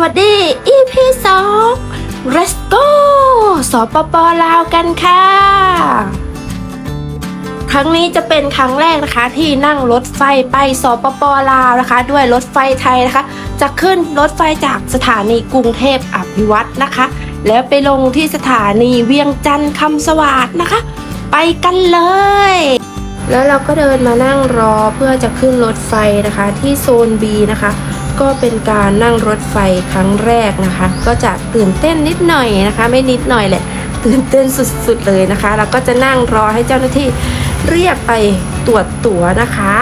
วัสดี EP 2 Let's go สปปลาวกันค่ะ ครั้งนี้จะเป็นครั้งแรกนะคะ ที่นั่งรถไฟไปสปปลาวนะคะ ด้วยรถไฟไทยนะคะ จะขึ้นรถไฟจากสถานีกรุงเทพอภิวัตนะคะ แล้วไปลงที่สถานีเวียงจันทร์คำสวัสดนะคะ ไปกันเลยแล้วเราก็เดินมานั่งรอเพื่อจะขึ้นรถไฟนะคะ ที่โซน B นะคะ ก็เป็นการนั่งรถไฟครั้งแรกนะคะ ก็จะตื่นเต้นนิดหน่อยนะคะ ไม่นิดหน่อยแหละตื่นเต้นสุดๆเลยนะคะแล้วก็จะนั่งรอให้เจ้าหน้าที่เรียกไปตรวจตั๋วนะคะ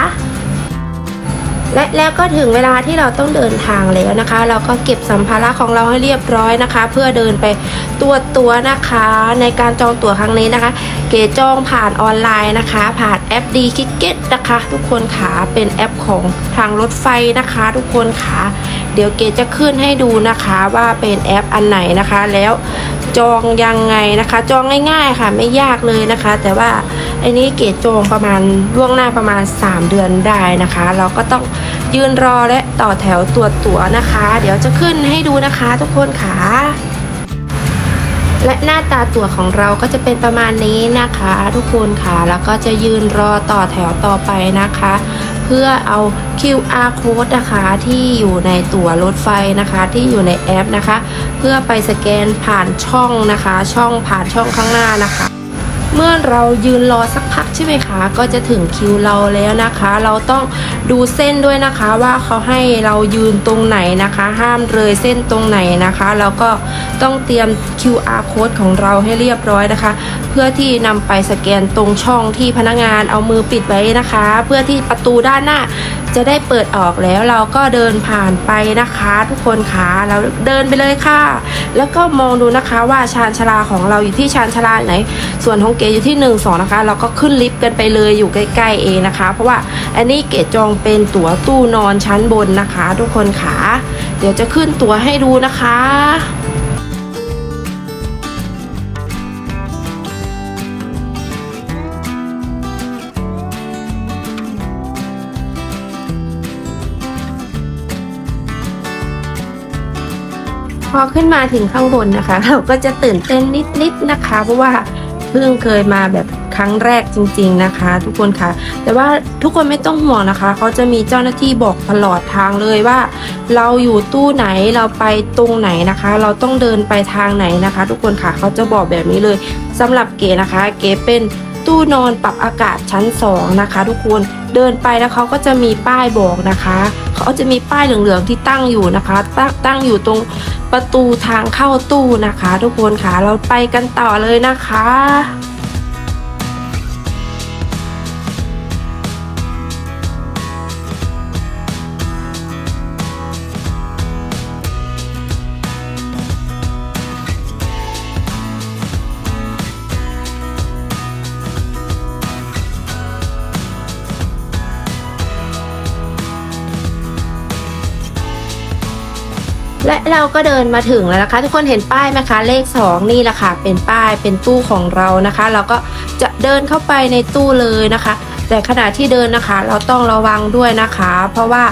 และแล้วก็ถึงเวลาที่เราต้องเดินทางแล้วนะคะ เราก็เก็บสัมภาระของเราให้เรียบร้อยนะคะ เพื่อเดินไปตรวจตั๋วนะคะ ในการจองตั๋วครั้งนี้นะคะ เกจองผ่านออนไลน์นะคะ ผ่านแอปดีคิกเก็ตนะคะ ทุกคนขาเป็นแอปของทางรถไฟนะคะ ทุกคนขาเดี๋ยวเกจะขึ้นให้ดูนะคะว่าเป็นแอปอันไหนนะคะ แล้วจองยังไงนะคะ จองง่ายๆค่ะ ไม่ยากเลยนะคะ แต่ว่าอันนี้เก๋จองประมาณล่วงหน้าประมาณ 3 เดือนได้นะคะ เราก็ต้องยืนรอและต่อแถวตรวจตั๋วนะคะ เดี๋ยวจะขึ้นให้ดูนะคะ ทุกคนค่ะ และหน้าตาตั๋วของเราก็จะเป็นประมาณนี้นะคะ ทุกคนค่ะ แล้วก็จะยืนรอต่อแถวต่อไปนะคะ เพื่อเอา QR code นะคะที่อยู่ในตั๋วรถไฟนะคะ ที่อยู่ในแอปนะคะ เพื่อไปสแกนผ่านช่องนะคะ ช่องผ่านช่องข้างหน้านะคะเมื่อเรายืนรอสักพักใช่ไหมคะ ก็จะถึงคิวเราแล้วนะคะ เราต้องดูเส้นด้วยนะคะว่าเขาให้เรายืนตรงไหนนะคะ ห้ามเลยเส้นตรงไหนนะคะแล้วก็ต้องเตรียม QR code ของเราให้เรียบร้อยนะคะ เพื่อที่นำไปสแกนตรงช่องที่พนักงานเอามือปิดไว้นะคะ เพื่อที่ประตูด้านหน้าจะได้เปิดออกแล้วเราก็เดินผ่านไปนะคะ ทุกคนคะเราเดินไปเลยค่ะ แล้วก็มองดูนะคะว่าชานชาลาของเราอยู่ที่ชานชาลาไหน ส่วนของเก๋อยู่ที่1นสองนะคะ เราก็ขึ้นลิฟต์กันไปเลยอยู่ใกล้ๆเองนะคะ เพราะว่าอันนี้เก๋จองเป็นตั๋วตู้นอนชั้นบนนะคะ ทุกคนคะเดี๋ยวจะขึ้นตั๋วให้ดูนะคะพอขึ้นมาถึงข้างบนนะคะ เราก็จะตื่นเต้นนิดๆนะคะ เพราะว่าเพิ่งเคยมาแบบ ครั้งแรกจริง ๆนะคะ ทุกคนคะแต่ว่าทุกคนไม่ต้องห่วงนะคะเขาจะมีเจ้าหน้าที่บอกตลอดทางเลยว่า เราอยู่ตู้ไหนเราไปตรงไหนนะคะ เราต้องเดินไปทางไหนนะคะ ทุกคนค่ะเขาจะบอกแบบนี้เลยสำหรับเก๋นะคะ เก๋เป็นตู้นอนปรับอากาศชั้น 2 นะคะ ทุกคนเดินไปแล้วเขาก็จะมีป้ายบอกนะคะ เขาจะมีป้ายเหลืองๆที่ตั้งอยู่นะคะตั้งตั้งอยู่ตรงประตูทางเข้าตู้นะคะ ทุกคนค่ะเราไปกันต่อเลยนะคะ และเราก็เดินมาถึงแล้วนะคะ ทุกคนเห็นป้ายไหมคะ เลข 2 นี่แหละค่ะ เป็นป้ายเป็นตู้ของเรานะคะ เราก็จะเดินเข้าไปในตู้เลยนะคะ แต่ขณะที่เดินนะคะ เราต้องระวังด้วยนะคะ เพราะว่า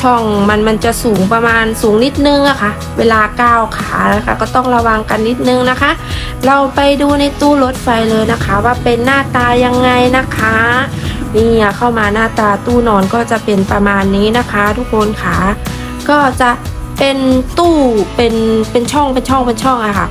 ช่องมันมันจะสูงประมาณสูงนิดนึงอะคะ่ะ เวลาก้าวขานะคะ ก็ต้องระวังกันนิดนึงนะคะ เราไปดูในตู้รถไฟเลยนะคะ ว่าเป็นหน้าตายังไงนะคะนี่เข้ามาหน้าตาตู้นอนก็จะเป็นประมาณนี้นะคะ ทุกคนค่ะก็จะ เป็นตู้เป็นเป็นช่องเป็นช่องเป็นช่องอะค่ะ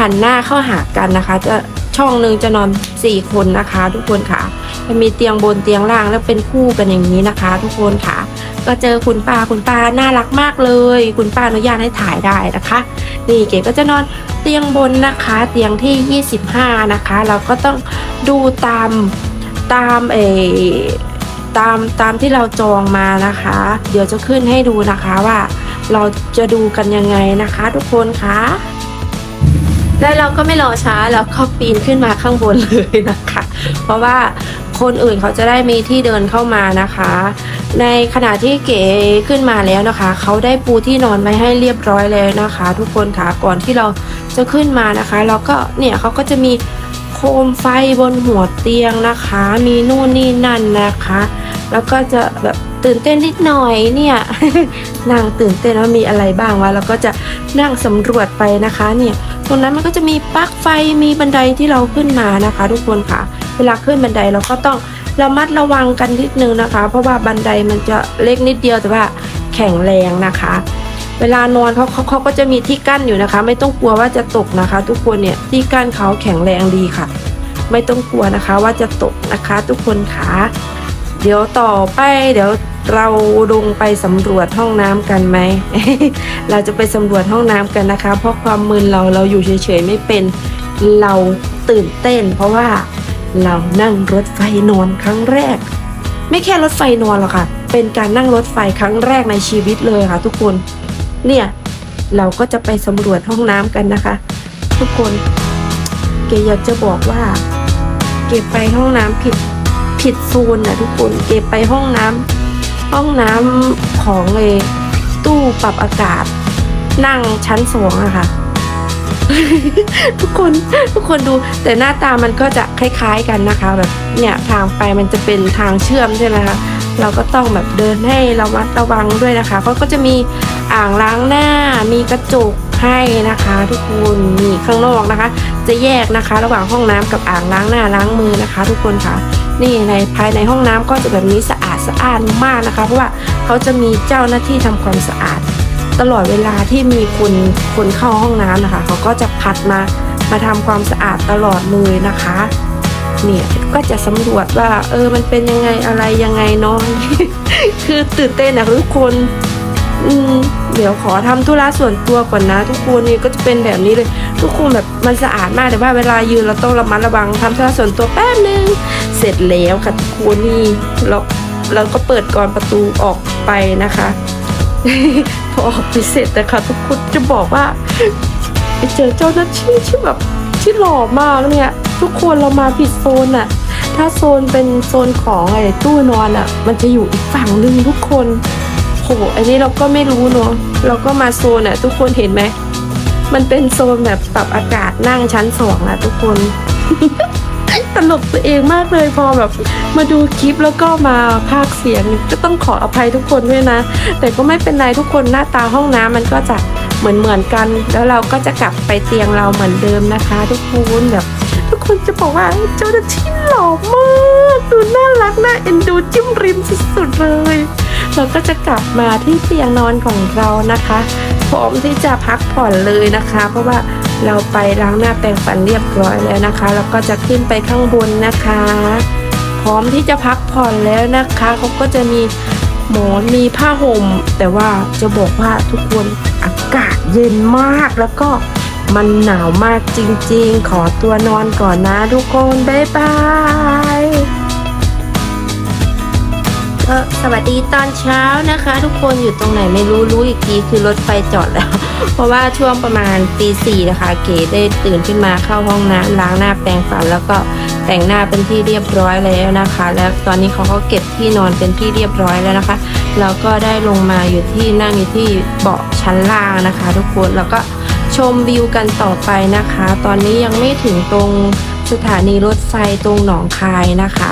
หันหน้าเข้าหากันนะคะ จะช่องหนึ่งจะนอน4คนนะคะ ทุกคนค่ะจะมีเตียงบนเตียงล่างแล้วเป็นคู่กันอย่างนี้นะคะ ทุกคนค่ะ ก็เจอคุณป้าคุณป้าน่ารักมากเลย คุณป้าอนุญาตให้ถ่ายได้นะคะ นี่เก๋ก็จะนอนเตียงบนนะคะ เตียงที่ 25 นะคะ เราก็ต้องดูตามตามเออตามตามที่เราจองมานะคะ เดี๋ยวจะขึ้นให้ดูนะคะว่า เราจะดูกันยังไงนะคะ ทุกคนคะและเราก็ไม่รอช้าเราก็ปีนขึ้นมาข้างบนเลยนะคะ เพราะว่าคนอื่นเขาจะได้มีที่เดินเข้ามานะคะ ในขณะที่เก๋ขึ้นมาแล้วนะคะ เขาได้ปูที่นอนไว้ให้เรียบร้อยแล้วนะคะ ทุกคนค่ะก่อนที่เราจะขึ้นมานะคะเราก็เนี่ยเขาก็จะมีโคมไฟบนหัวเตียงนะคะ มีนู่นนี่นั่นนะคะ แล้วก็จะแบบ ตื่นเต้นนิดหน่อยเนี่ยนั่งตื่นเต้นว่ามีอะไรบ้างวะแล้วก็จะนั่งสำรวจไปนะคะเนี่ยตรงนั้นมันก็จะมีปลั๊กไฟมีบันไดที่เราขึ้นมานะคะ ทุกคนค่ะ เวลาขึ้นบันไดเราก็ต้องระมัดระวังกันนิดนึงนะคะ เพราะว่าบันไดมันจะเล็กนิดเดียวแต่ว่าแข็งแรงนะคะ เวลานอนเขาเขาเขาก็จะมีที่กั้นอยู่นะคะ ไม่ต้องกลัวว่าจะตกนะคะ ทุกคนเนี่ยที่กั้นเขาแข็งแรงดีค่ะ ไม่ต้องกลัวนะคะว่าจะตกนะคะ ทุกคนค่ะ เดี๋ยวต่อไปเดี๋ยวเราลงไปสำรวจห้องน้ำกันไหม เราจะไปสำรวจห้องน้ำกันนะคะ เพราะความมึนเราเราอยู่เฉยๆไม่เป็นเราตื่นเต้น เพราะว่าเรานั่งรถไฟนอนครั้งแรก ไม่แค่รถไฟนอนหรอกค่ะ เป็นการนั่งรถไฟครั้งแรกในชีวิตเลยค่ะ ทุกคน เนี่ยเราก็จะไปสำรวจห้องน้ำกันนะคะ ทุกคน เกอยากจะบอกว่า เก็บไปห้องน้ำผิด ผิดโซนนะทุกคนเก็บไปห้องน้ำห้องน้ำของเลยตู้ปรับอากาศ นั่งชั้นสองอะค่ะทุกคนทุกคนดูแต่หน้าตามันก็จะคล้ายๆกันนะคะ แบบเนี่ยทางไปมันจะเป็นทางเชื่อมใช่ไหมคะเราก็ต้องแบบเดินให้เรามัดระวังด้วยนะคะเพราะก็จะมีอ่างล้างหน้ามีกระจกให้นะคะ ทุกคนมีข้างนอกนะคะ จะแยกนะคะ ระหว่างห้องน้ำกับอ่างล้างหน้าล้างมือนะคะ ทุกคนค่ะ นี่ในภายในห้องน้ำก็จะแบบนี้สะอาดสะอาดมากนะคะ เพราะว่าเขาจะมีเจ้าหน้าที่ทำความสะอาด ตลอดเวลาที่มีคนคนเข้าห้องน้ำนะคะ เขาก็จะพัดมามาทำความสะอาดตลอดเลยนะคะเนี่ยก็จะสำรวจว่า เออมันเป็นยังไงอะไรยังไงเนาะคือตื่นเต้นนะทุกคน อืมเดี๋ยวขอทำธุระส่วนตัวก่อนนะ ทุกคนนี่ก็จะเป็นแบบนี้เลย ทุกคนแบบมันสะอาดมากแต่ว่าเวลายืนเราต้องระมัดระวังทำธุระส่วนตัวแป๊บนึง เสร็จแล้วค่ะทุกคนนี่เราเราก็เปิดก่อนประตูออกไปนะคะพอออกไปเสร็จนะคะทุกคนจะบอกว่าไปเจอเจ้าหน้าที่ที่แบบที่หล่อมากเนี่ย ทุกคนเรามาผิดโซนอะถ้าโซนเป็นโซนของไอ้ตู้นอนอะมันจะอยู่อีกฝั่งหนึ่งทุกคน โหอันนี้เราก็ไม่รู้เนาะเราก็มาโซนอะทุกคนเห็นไหม มันเป็นโซนแบบปรับอากาศนั่งชั้นสองอะทุกคน ตลกตัวเองมากเลยพอแบบ มาดูคลิปแล้วก็มาพากเสียงก็ต้องขออภัยทุกคนด้วยนะ แต่ก็ไม่เป็นไรทุกคนหน้าตาห้องน้ำมันก็จะเหมือนเหมือนกัน แล้วเราก็จะกลับไปเตียงเราเหมือนเดิมนะคะ ทุกคนแบบทุกคนจะบอกว่าเจ้าหน้าที่หล่อมากดูน่ารักน่าเอ็นดูจิ้มริมสุดๆเลย เราก็จะกลับมาที่เตียงนอนของเรานะคะ พร้อมที่จะพักผ่อนเลยนะคะ เพราะว่าเราไปล้างหน้าแปรงฟันเรียบร้อยแล้วนะคะแล้วก็จะขึ้นไปข้างบนนะคะ พร้อมที่จะพักผ่อนแล้วนะคะเขาก็จะมีหมอนมีผ้าห่ม แต่ว่าจะบอกว่าทุกคนอากาศเย็นมากแล้วก็มันหนาวมากจริงๆ ขอตัวนอนก่อนนะทุกคน บ๊ายบาย เออสวัสดีตอนเช้านะคะ ทุกคนอยู่ตรงไหนไม่รู้รู้อีกทีคือรถไฟจอดแล้ว เพราะว่าช่วงประมาณตีสี่นะคะ เก๋ได้ตื่นขึ้นมาเข้าห้องน้ำล้างหน้าแปรงฟันแล้วก็แต่งหน้าเป็นที่เรียบร้อยแล้วนะคะ แล้วตอนนี้เขาก็เก็บที่นอนเป็นที่เรียบร้อยแล้วนะคะเราก็ได้ลงมาอยู่ที่นั่งอยู่ที่เบาะชั้นล่างนะคะ ทุกคนแล้วก็ชมวิวกันต่อไปนะคะ ตอนนี้ยังไม่ถึงตรงสถานีรถไฟตรงหนองคายนะคะ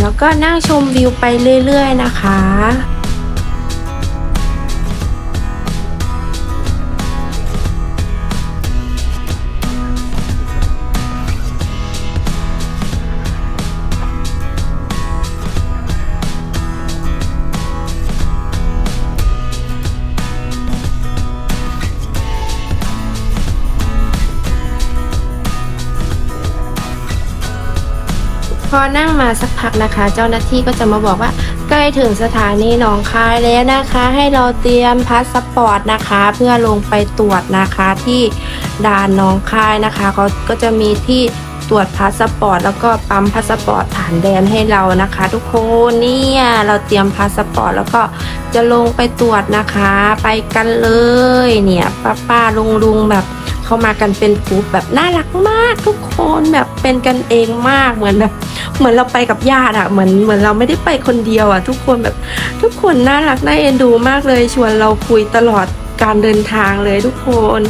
แล้วก็นั่งชมวิวไปเรื่อยๆนะคะ พอนั่งมาสักพักนะคะ เจ้าหน้าที่ก็จะมาบอกว่า ใกล้ถึงสถานีหนองคายแล้วนะคะ ให้เราเตรียมพาสปอร์ตนะคะ เพื่อลงไปตรวจนะคะที่ด่านหนองคายนะคะเขาก็จะมีที่ตรวจพาสปอร์ตแล้วก็ปั๊มพาสปอร์ตผ่านแดนให้เรานะคะ ทุกคนเนี่ยเราเตรียมพาสปอร์ตแล้วก็จะลงไปตรวจนะคะ ไปกันเลยเนี่ยป้าป้าลุงลุงๆแบบ เข้ามากันเป็นกลุ่มแบบน่ารักมากทุกคนแบบเป็นกันเองมากเหมือนแบบ เหมือนเราไปกับญาติอะเหมือนเหมือนเราไม่ได้ไปคนเดียวอะทุกคนแบบทุกคนน่ารักน่าเอ็นดูมากเลย ชวนเราคุยตลอดการเดินทางเลยทุกคน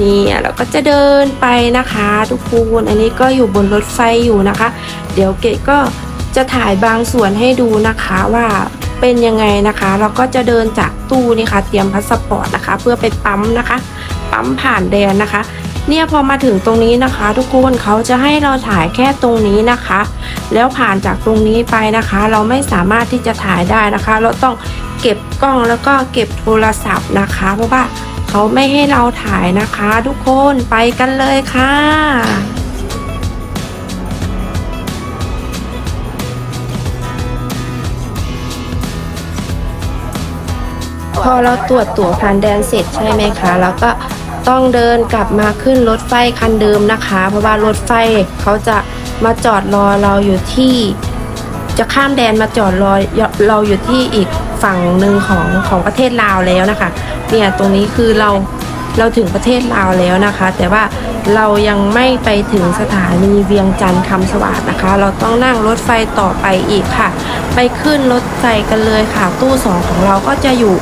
นี่เราก็จะเดินไปนะคะ ทุกคนอันนี้ก็อยู่บนรถไฟอยู่นะคะ เดี๋ยวเกดก็จะถ่ายบางส่วนให้ดูนะคะว่าเป็นยังไงนะคะ เราก็จะเดินจากตู้นี่ค่ะ เตรียมพาสปอร์ตนะคะ เพื่อไปปั๊มนะคะ ปั๊มผ่านแดนนะคะ เนี่ยพอมาถึงตรงนี้นะคะ ทุกคนเขาจะให้เราถ่ายแค่ตรงนี้นะคะ แล้วผ่านจากตรงนี้ไปนะคะ เราไม่สามารถที่จะถ่ายได้นะคะ เราต้องเก็บกล้องแล้วก็เก็บโทรศัพท์นะคะ เพราะว่าเขาไม่ให้เราถ่ายนะคะ ทุกคนไปกันเลยค่ะพอเราตรวจตั๋วผ่านแดนเสร็จใช่ไหมคะ แล้วก็ ต้องเดินกลับมาขึ้นรถไฟคันเดิมนะคะ เพราะว่ารถไฟเขาจะมาจอดรอเราอยู่ที่ จะข้ามแดนมาจอดรอเราอยู่ที่อีกฝั่งหนึ่งของของประเทศลาวแล้วนะคะ เนี่ยตรงนี้คือเราเราถึงประเทศลาวแล้วนะคะ แต่ว่าเรายังไม่ไปถึงสถานีเวียงจันทร์คำสวัสดนะคะ เราต้องนั่งรถไฟต่อไปอีกค่ะ ไปขึ้นรถไฟกันเลยค่ะ ตู้สองของเราก็จะอยู่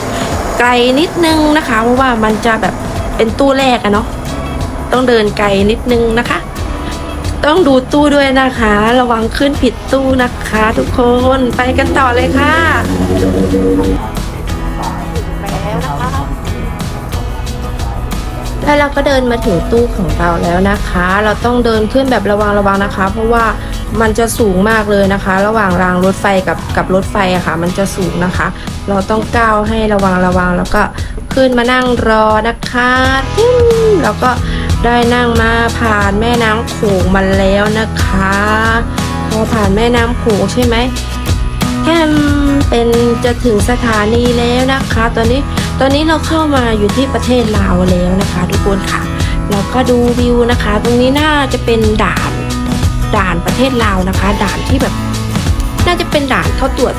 ไกลนิดนึงนะคะ เพราะว่ามันจะแบบ เป็นตู้แรกอะเนาะต้องเดินไกลนิดนึงนะคะ ต้องดูตู้ด้วยนะคะ ระวังขึ้นผิดตู้นะคะ ทุกคนไปกันต่อเลยค่ะแล้วเราก็เดินมาถึงตู้ของเราแล้วนะคะ เราต้องเดินขึ้นแบบระวังระวังนะคะ เพราะว่า มันจะสูงมากเลยนะคะ ระหว่างรางรถไฟกับกับรถไฟอะค่ะ มันจะสูงนะคะ เราต้องก้าวให้ระวังระวัง แล้วก็ขึ้นมานั่งรอนะคะแล้วก็ได้นั่งมาผ่านแม่น้ำโขงมาแล้วนะคะพอผ่านแม่น้ำโขงใช่ไหมแคมเป็นจะถึงสถานีแล้วนะคะ ตอนนี้ตอนนี้เราเข้ามาอยู่ที่ประเทศลาวแล้วนะคะ ทุกคนค่ะ เราก็ดูวิวนะคะ ตรงนี้น่าจะเป็นด่าน ด่านประเทศลาวนะคะ ด่านที่แบบ น่าจะเป็นด่านเขาตรวจ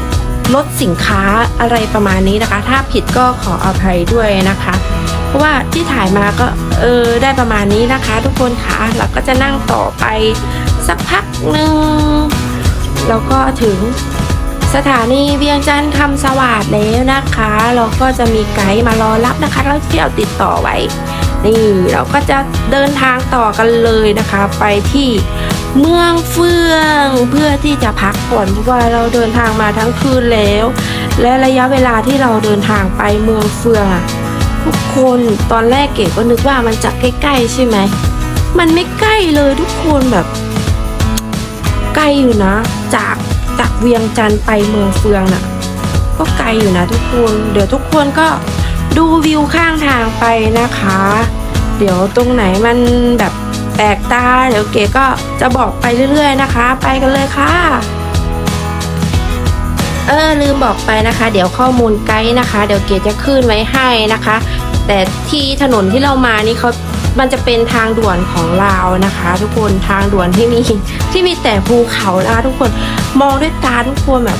รถสินค้าอะไรประมาณนี้นะคะ ถ้าผิดก็ขออภัยด้วยนะคะ เพราะว่าที่ถ่ายมาก็เออได้ประมาณนี้นะคะ ทุกคนค่ะเราก็จะนั่งต่อไปสักพักหนึ่งแล้วก็ถึงสถานีเวียงจันทร์คำสวัสดแล้วนะคะ เราก็จะมีไกด์มารอรับนะคะแล้วที่เราติดต่อไว้ นี่เราก็จะเดินทางต่อกันเลยนะคะ ไปที่ เมืองเฟืองเพื่อที่จะพักผ่อนเพราะว่าเราเดินทางมาทั้งคืนแล้ว และระยะเวลาที่เราเดินทางไปเมืองเฟืองอะทุกคนตอนแรกเก๋ก็นึกว่ามันจะใกล้ๆใช่ไหมมันไม่ใกล้เลยทุกคนแบบ ไกลอยู่นะ จากจากเวียงจันทร์ไปเมืองเฟืองน่ะ ก็ไกลอยู่นะทุกคน เดี๋ยวทุกคนก็ดูวิวข้างทางไปนะคะ เดี๋ยวตรงไหนมันแบบ ปลกตา เดี๋ยวเก๋ก็จะบอกไปเรื่อยๆนะคะ ไปกันเลยค่ะ เออลืมบอกไปนะคะ เดี๋ยวข้อมูลไกด์นะคะ เดี๋ยวเก๋จะขึ้นไว้ให้นะคะ แต่ที่ถนนที่เรามานี่เขามันจะเป็นทางด่วนของลาวนะคะ ทุกคนทางด่วนที่มีที่มีแต่ภูเขานะคะทุกคนมองด้วยตาทุกคนแบบ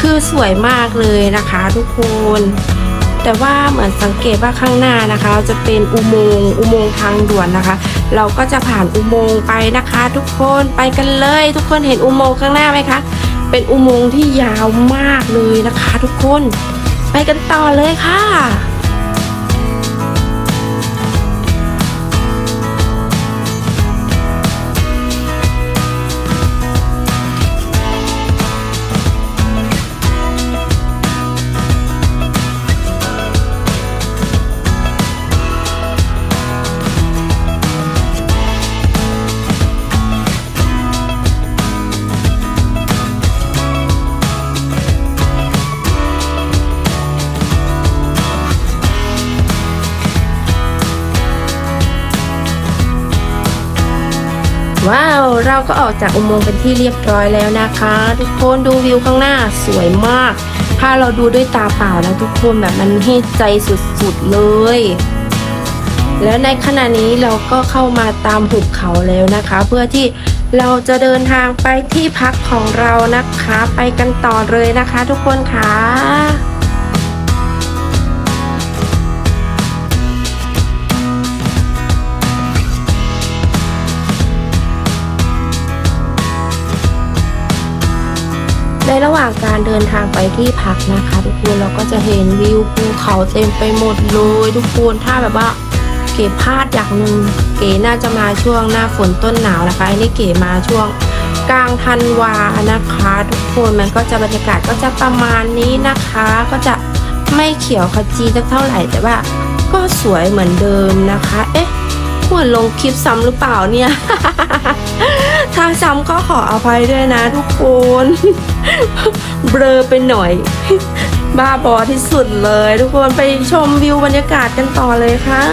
คือสวยมากเลยนะคะ ทุกคน แต่ว่าเหมือนสังเกตว่าข้างหน้านะคะ จะเป็นอุโมงค์อุโมงค์ทางด่วนนะคะ เราก็จะผ่านอุโมงค์ไปนะคะ ทุกคนไปกันเลย ทุกคนเห็นอุโมงค์ข้างหน้าไหมคะ เป็นอุโมงค์ที่ยาวมากเลยนะคะ ทุกคน ไปกันต่อเลยค่ะ ก็ออกจากอุโมงค์เป็นที่เรียบร้อยแล้วนะคะ ทุกคนดูวิวข้างหน้าสวยมาก ถ้าเราดูด้วยตาเปล่านะทุกคนแบบมันให้ใจสุดๆเลย แล้วในขณะนี้เราก็เข้ามาตามหุบเขาแล้วนะคะ เพื่อที่เราจะเดินทางไปที่พักของเรานะคะ ไปกันต่อเลยนะคะ ทุกคนค่ะ ระหว่างการเดินทางไปที่พักนะคะ ทุกคนเราก็จะเห็นวิวภูเขาเต็มไปหมดเลยทุกคนถ้าแบบว่าเก๋พลาดอย่างหนึ่งเก๋น่าจะมาช่วงหน้าฝนต้นหนาวนะคะอันนี้เก๋มาช่วงกลางธันวานะคะ ทุกคนมันก็จะบรรยากาศก็จะประมาณนี้นะคะ ก็จะไม่เขียวขจีสักเท่าไหร่แต่ว่าก็สวยเหมือนเดิมนะคะ เอ๊ะ ควรลงคลิปซ้ำหรือเปล่าเนี่ย ถ้าซ้ำก็ขออภัยด้วยนะทุกคน เบลอไปหน่อย บ้าบอที่สุดเลย ทุกคนไปชมวิวบรรยากาศกันต่อเลยค่ะ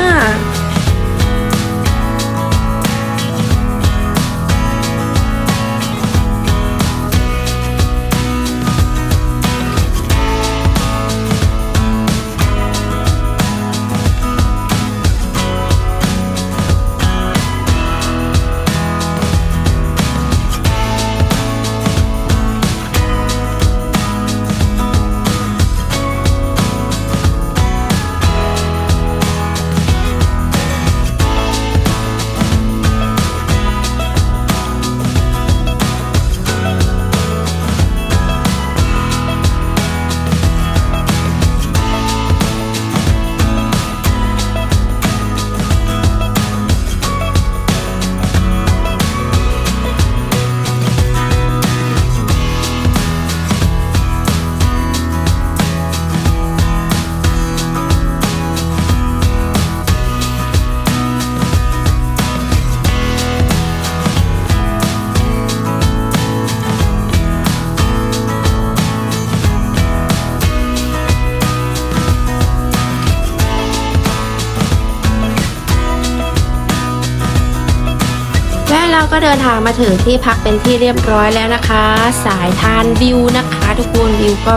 ก็เดินทางมาถึงที่พักเป็นที่เรียบร้อยแล้วนะคะ สายทานวิวนะคะ ทุกคนวิวก็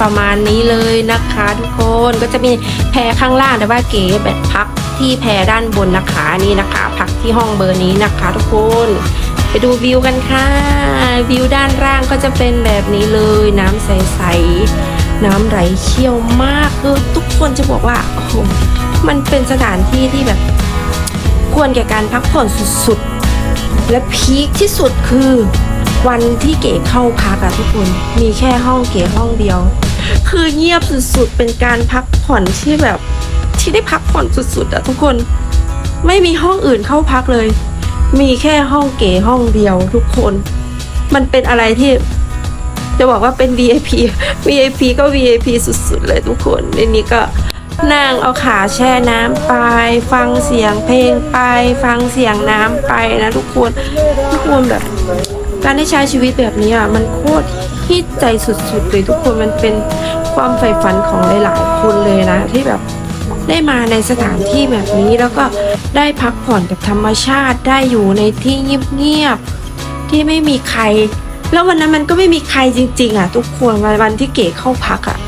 ประมาณนี้เลยนะคะ ทุกคนก็จะมีแพรข้างล่างแต่ว่าเก๋แบบพักที่แพรด้านบนนะคะนี่นะคะ พักที่ห้องเบอร์นี้นะคะ ทุกคนไปดูวิวกันค่ะ วิวด้านล่างก็จะเป็นแบบนี้เลยน้ำใสๆน้ำไหลเชี่ยวมากคือทุกคนจะบอกว่าโอ้โหมันเป็นสถานที่ที่แบบควรแก่การพักผ่อนสุด และพีคที่สุดคือวันที่เก๋เข้าพักอะทุกคน มีแค่ห้องเก๋ห้องเดียว คือเงียบสุดๆ เป็นการพักผ่อนที่แบบที่ได้พักผ่อนสุดๆอะทุกคน ไม่มีห้องอื่นเข้าพักเลย มีแค่ห้องเก๋ห้องเดียวทุกคน มันเป็นอะไรที่จะบอกว่าเป็น VIP VIP ก็ VIP สุดๆ เลยทุกคนในนี้ก็ นั่งเอาขาแช่น้ำไป ฟังเสียงเพลงไป ฟังเสียงน้ำไปนะทุกคนทุกคนแบบ การได้ใช้ชีวิตแบบนี้อะมันโคตรฮิตใจสุดๆเลยทุกคนมันเป็นความใฝ่ฝันของหลายๆคนเลยนะ ที่แบบได้มาในสถานที่แบบนี้แล้วก็ได้พักผ่อนกับธรรมชาติได้อยู่ในที่เงียบๆที่ไม่มีใคร แล้ววันนั้นมันก็ไม่มีใครจริง ๆ อะ ทุกคนวันวันที่เก๋เข้าพักอะ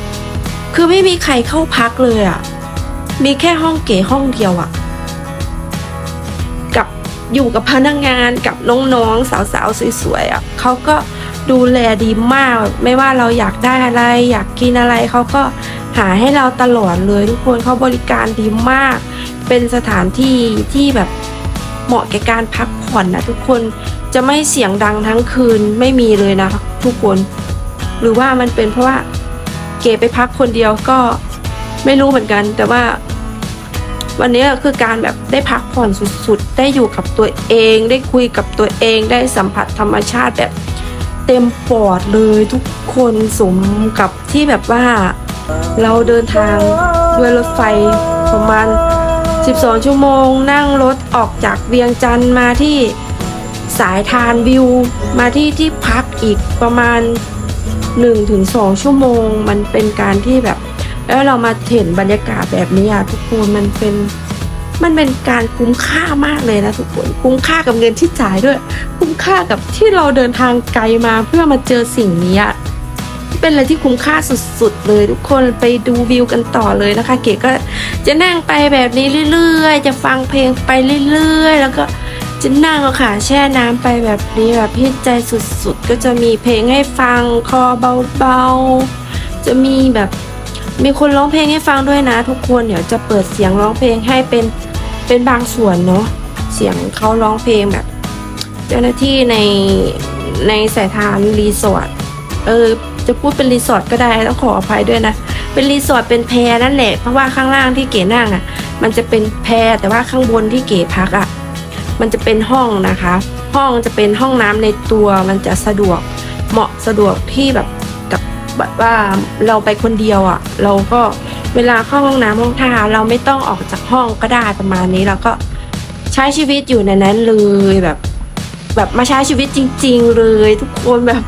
คือไม่มีใครเข้าพักเลยอะ มีแค่ห้องเก๋ห้องเดียวอะ กับอยู่กับพนักงงานกับน้องๆสาวๆสวยๆอะเขาก็ดูแลดีมาก ไม่ว่าเราอยากได้อะไร อยากกินอะไรเขาก็หาให้เราตลอดเลยทุกคนเขาบริการดีมาก เป็นสถานที่ที่แบบเหมาะแก่การพักผ่อนนะทุกคนจะไม่เสียงดังทั้งคืนไม่มีเลยนะทุกคน หรือว่ามันเป็นเพราะว่า เก๋ไปพักคนเดียวก็ไม่รู้เหมือนกัน แต่ว่า วันนี้คือการแบบได้พักผ่อนสุดๆ ได้อยู่กับตัวเอง ได้คุยกับตัวเองได้สัมผัสธรรมชาติแบบเต็มปอดเลยทุกคนสมกับที่แบบว่าเราเดินทางด้วยรถไฟประมาณ 12 ชั่วโมง นั่งรถออกจากเวียงจันทร์มาที่สายทานวิว มาที่ที่พักอีกประมาณ 1-2 ชั่วโมง มันเป็นการที่แบบแล้วเรามาเห็นบรรยากาศแบบนี้อะทุกคนมันเป็นมันเป็นการคุ้มค่ามากเลยนะทุกคนคุ้มค่ากับเงินที่จ่ายด้วย คุ้มค่ากับที่เราเดินทางไกลมาเพื่อมาเจอสิ่งนี้เป็นอะไรที่คุ้มค่าสุดๆ เลยทุกคนไปดูวิวกันต่อเลยนะคะ เก๋ก็จะนั่งไปแบบนี้เรื่อยๆ จะฟังเพลงไปเรื่อยๆ แล้วก็ จะนั่งเอาขาแช่น้ำไปแบบนี้แบบพิใจสุดๆ ก็จะมีเพลงให้ฟังคอเบาๆ จะมีแบบมีคนร้องเพลงให้ฟังด้วยนะ ทุกคนเดี๋ยวจะเปิดเสียงร้องเพลงให้เป็นเป็นบางส่วนเนาะเสียงเขาร้องเพลงแบบ เจ้าหน้าที่ในในสายทานรีสอร์ทเออจะพูดเป็นรีสอร์ทก็ได้ต้องขออภัยด้วยนะ เป็นรีสอร์ทเป็นแพรนั่นแหละเพราะว่าข้างล่างที่เก๋นั่งอะ มันจะเป็นแพรแต่ว่าข้างบนที่เก๋พักอะ มันจะเป็นห้องนะคะ ห้องจะเป็นห้องน้ำในตัวมันจะสะดวกเหมาะสะดวกที่แบบกับแบบว่าเราไปคนเดียวอะ่ะ เราก็เวลาเข้าห้องน้ำห้องท่าเราไม่ต้องออกจากห้องก็ได้ประมาณนี้เราก็ใช้ชีวิตอยู่ในนั้นเลยแบบ แบบมาใช้ชีวิตจริง ๆ เลย ทุกคนแบบ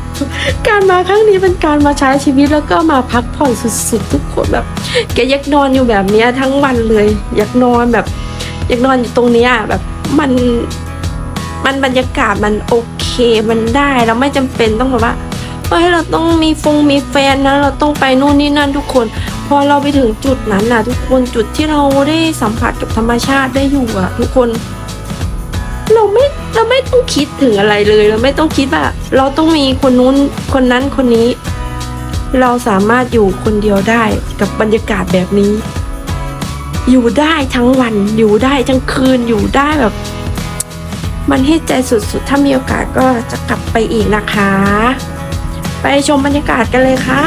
การมาครั้งนี้เป็นการมาใช้ชีวิตแล้วก็มาพักผ่อนสุดๆ ทุกคนแบบแกยากนอนอยู่แบบเนี้ยทั้งวันเลย อยากนอนแบบ อยากนอนอยู่ตรงเนี้ยแบบ มันมันบรรยากาศมันโอเคมันได้เราไม่จำเป็นต้องแบบว่าเฮ้ยเราต้องมีฟงมีแฟนนะเราต้องไปนู่นนี่นั่นทุกคน พอเราไปถึงจุดนั้นนะทุกคนจุดที่เราได้สัมผัสกับธรรมชาติได้อยู่อะทุกคน เราไม่เราไม่ต้องคิดถึงอะไรเลย เราไม่ต้องคิดว่า เราต้องมีคนนู้นคนนั้นคนนี้ เราสามารถอยู่คนเดียวได้กับบรรยากาศแบบนี้ อยู่ได้ทั้งวันอยู่ได้ทั้งคืนอยู่ได้แบบ มันให้ใจสุดๆ ถ้ามีโอกาสก็จะกลับไปอีกนะคะ ไปชมบรรยากาศกันเลยค่ะ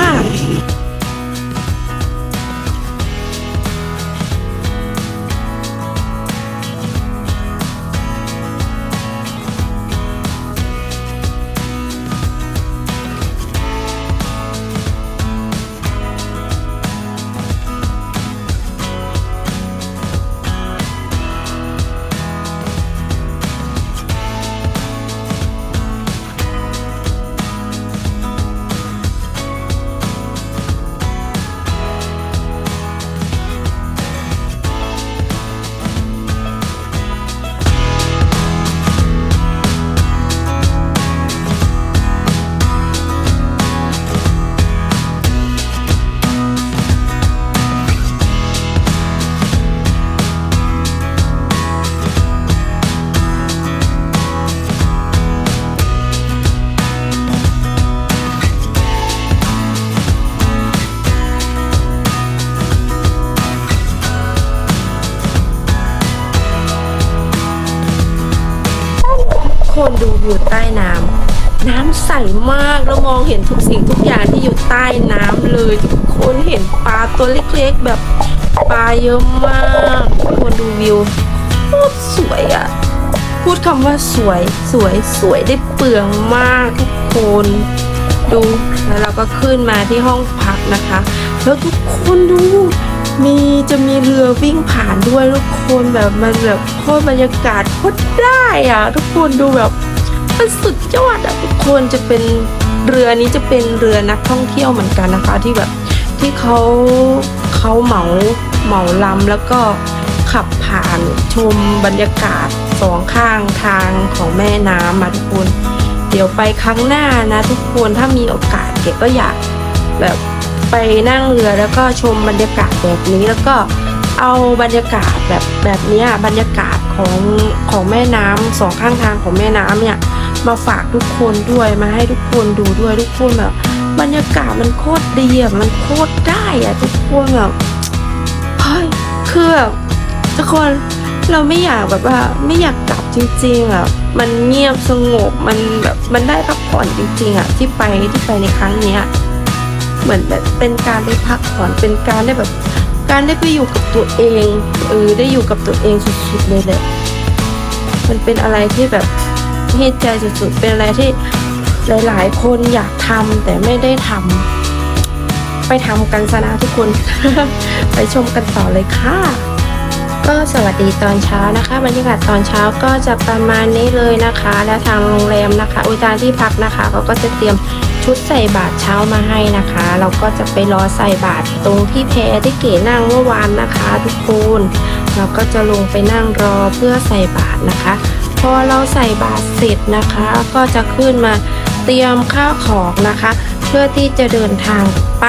คนดูวิวใต้น้ำน้ำใสมากแล้วมองเห็นทุกสิ่งทุกอย่างที่อยู่ใต้น้ำเลย ทุกคนเห็นปลาตัวเล็กๆแบบปลาเยอะมากทุกคนดูวิวโคตรสวยอะพูดคำว่าสวยสวยสวยได้เปลืองมากทุกคนดูแล้วเราก็ขึ้นมาที่ห้องพักนะคะ แล้วทุกคนดู มีจะมีเรือวิ่งผ่านด้วยทุกคนแบบมันแบบโคตรบรรยากาศโคตรได้อะ ทุกคนดูแบบมันสุดยอดอะทุกคนจะเป็นเรือนี้จะเป็นเรือนักท่องเที่ยวเหมือนกันนะคะ ที่แบบที่เขาเขาเหมาเหมาลำแล้วก็ขับผ่านชมบรรยากาศสองข้างทางของแม่น้ำมาทุกคน เดี๋ยวไปครั้งหน้านะ ทุกคนถ้ามีโอกาสเก๋ก็อยากแบบ ไปนั่งเรือแล้วก็ชมบรรยากาศแบบนี้แล้วก็เอาบรรยากาศแบบแบบนี้บรรยากาศของของแม่น้ำสองข้างทางของแม่น้ำเนี่ยมาฝากทุกคนด้วยมาให้ทุกคนดูด้วยทุกคนแบบบรรยากาศมันโคตรดีอะมันโคตรได้อะทุกคนแบบเฮ้ยคือแบบทุกคนเราไม่อยากแบบว่าไม่อยากกลับจริงๆอะมันเงียบสงบมันแบบมันได้พักผ่อนจริงๆอะที่ไปที่ไปในครั้งเนี้ย เหมือนแบบเป็นการได้พักผ่อนเป็นการได้แบบ การได้ไปอยู่กับตัวเองเออได้อยู่กับตัวเองสุดๆเลยแหละมันเป็นอะไรที่แบบเฮ็ดใจสุดๆเป็นอะไรที่หลาย ๆ คนอยากทำแต่ไม่ได้ทำไปทำกันซะนะทุกคน ไปชมกันต่อเลยค่ะ ก็สวัสดีตอนเช้านะคะบรรยากาศตอนเช้าก็จะประมาณนี้เลยนะคะ และทางโรงแรมนะคะ อุทานที่พักนะคะเขาก็จะเตรียม ชุดใส่บาตรเช้ามาให้นะคะ เราก็จะไปรอใส่บาตรตรงที่แพที่เก๋นั่งเมื่อวานนะคะ ทุกคนเราก็จะลงไปนั่งรอเพื่อใส่บาตรนะคะ พอเราใส่บาตรเสร็จนะคะ ก็จะขึ้นมาเตรียมข้าวของนะคะ เพื่อที่จะเดินทางไป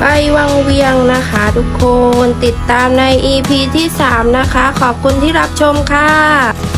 ไปวังเวียงนะคะทุกคนติดตามใน EP ที่ 3 นะคะ ขอบคุณที่รับชมค่ะ